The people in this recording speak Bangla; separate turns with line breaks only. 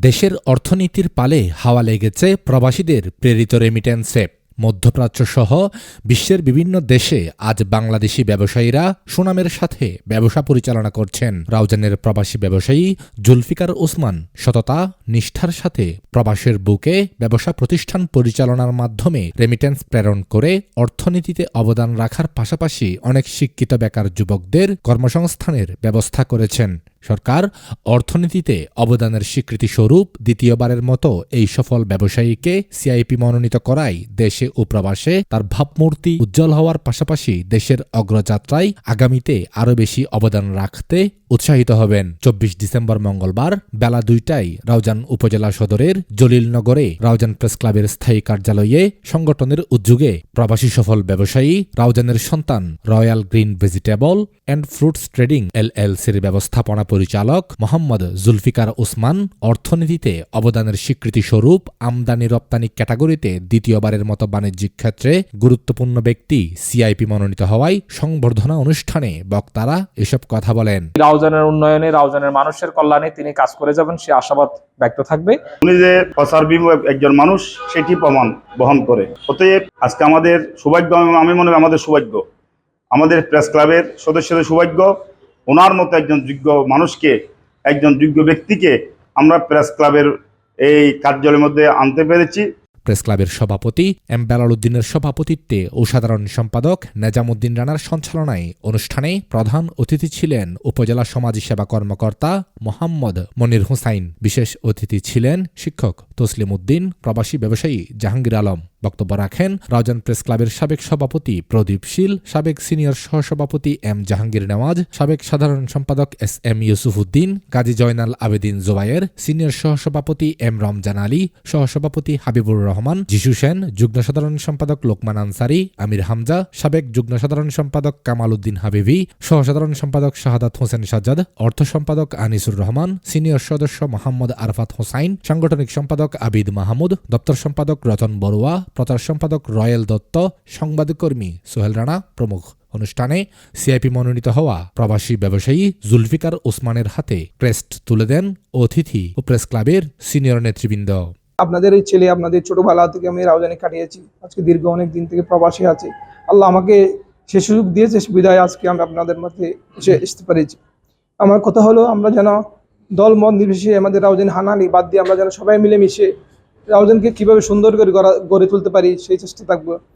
দেশের অর্থনীতির পালে হাওয়া লেগেছে প্রবাসীদের প্রেরিত রেমিটেন্সে মধ্যপ্রাচ্য সহ বিশ্বের বিভিন্ন দেশে আজ বাংলাদেশি ব্যবসায়ীরা সুনামের সাথে ব্যবসা পরিচালনা করছেন। রাউজানের প্রবাসী ব্যবসায়ী জুলফিকার ওসমান সততা নিষ্ঠার সাথে প্রবাসের বুকে ব্যবসা প্রতিষ্ঠান পরিচালনার মাধ্যমে রেমিটেন্স প্রেরণ করে অর্থনীতিতে অবদান রাখার পাশাপাশি অনেক শিক্ষিত বেকার যুবকদের কর্মসংস্থানের ব্যবস্থা করেছেন। সরকার অর্থনীতিতে অবদানের স্বীকৃতি স্বরূপ দ্বিতীয়বারের মতো এই সফল ব্যবসায়ীকে সিআইপি মনোনীত করায় দেশে ও প্রবাসে তার ভাবমূর্তি উজ্জ্বল হওয়ার পাশাপাশি দেশের অগ্রযাত্রায় আগামীতে আরও বেশি অবদান রাখতে উৎসাহিত হবেন। চব্বিশ ডিসেম্বর মঙ্গলবার বেলা দুইটায় রাউজান উপজেলা সদরের জলিলনগরে রাউজান প্রেস ক্লাবের স্থায়ী কার্যালয়ে সংগঠনের উদ্যোগে প্রবাসী সফল ব্যবসায়ী, রাউজানের সন্তান royal green vegetable and fruits trading এলএলসির ব্যবস্থাপনা পরিচালক মোহাম্মদ জুলফিকার ওসমান অর্থনীতিতে অবদানের স্বীকৃতি স্বরূপ আমদানি রপ্তানি ক্যাটাগরিতে দ্বিতীয়বারের মতো বাণিজ্যিক ক্ষেত্রে গুরুত্বপূর্ণ ব্যক্তি সিআইপি মনোনীত হওয়ায় সংবর্ধনা অনুষ্ঠানে বক্তারা এসব কথা বলেন।
রাউজানের উন্নয়নে রাউজানের মানুষের কল্যাণে তিনি কাজ করে যাবেন সে আশাবাদ ব্যক্ত থাকবে।
উনি যে একজন মানুষ সেটি প্রমাণ বহন করে। অতএব আজকে আমাদের সৌভাগ্য আমি- মনে করি আমাদের সৌভাগ্য। আমাদের প্রেস ক্লাবের সদস্যদের সৌভাগ্য ওনার মতো একজন যোগ্য মানুষকে, একজন যোগ্য ব্যক্তিকে আমরা প্রেস ক্লাবের এই কার্যালয়ের মধ্যে আনতে পেরেছি।
প্রেস ক্লাবের সভাপতি এম বেলাল উদ্দিনের সভাপতিত্বে ও সাধারণ সম্পাদক নেজামুদ্দিন রানার সঞ্চালনায় অনুষ্ঠানে প্রধান অতিথি ছিলেন উপজেলা সমাজ সেবা কর্মকর্তা মোহাম্মদ মনির হুসাইন। বিশেষ অতিথি ছিলেন শিক্ষক তসলিম উদ্দিন প্রবাসী ব্যবসায়ী জাহাঙ্গীর আলম। বক্তব্য রাখেন রাউজান প্রেস ক্লাবের সাবেক সভাপতি প্রদীপ শীল, সাবেক সিনিয়র সহসভাপতি এম জাহাঙ্গীর নেওয়াজ, সাবেক সাধারণ সম্পাদক S M Yusuf Uddin Kazi Joynal Abedin Jobayer, senior সহসভাপতি এম রমজান আলী, সহসভাপতি হাবিবুর রহমান, যিশু সেন, যুগ্ম সাধারণ সম্পাদক লোকমান আনসারি, আমির হামজা, সাবেক যুগ্ম সাধারণ সম্পাদক কামাল উদ্দিন হাবিবি, সহসাধারণ সম্পাদক শাহাদাত হোসেন সাজ্জাদ, অর্থ সম্পাদক আনিসুর রহমান, সিনিয়র সদস্য মোহাম্মদ আরফাত হোসাইন, সাংগঠনিক সম্পাদক আবিদ মাহমুদ, দপ্তর সম্পাদক রতন বড়ুয়া প্রচার সম্পাদক রয়েল দত্ত সংবাদকর্মী সোহেল রানা প্রমুখ। অনুষ্ঠানে সিআইপি মনোনীত হওয়া প্রবাসী ব্যবসায়ী জুলফিকার ওসমানের হাতে ক্রেস্ট তুলে দেন অতিথি ও প্রেস ক্লাবের সিনিয়র নেতৃবৃন্দ।
আপনাদের এই ছেলে আপনাদের ছোটবেলা থেকে আমি রাউজানে কাটিয়েছি। আজকে দীর্ঘ অনেক দিন থেকে প্রবাসী আছে। আল্লাহ আমাকে সে সুযোগ দিয়েছে বিদায় আজকে আমি আপনাদের মধ্যে এসে আসতে পেরেছি। আমার কথা হলো আমরা যেন দল মত নির্বিশেষে আমাদের রাউজান হানানি বাদ দিয়ে আমরা যেন সবাই মিলে রাউজানকে কীভাবে সুন্দর করে গড়ে তুলতে পারি সেই চেষ্টা থাকব।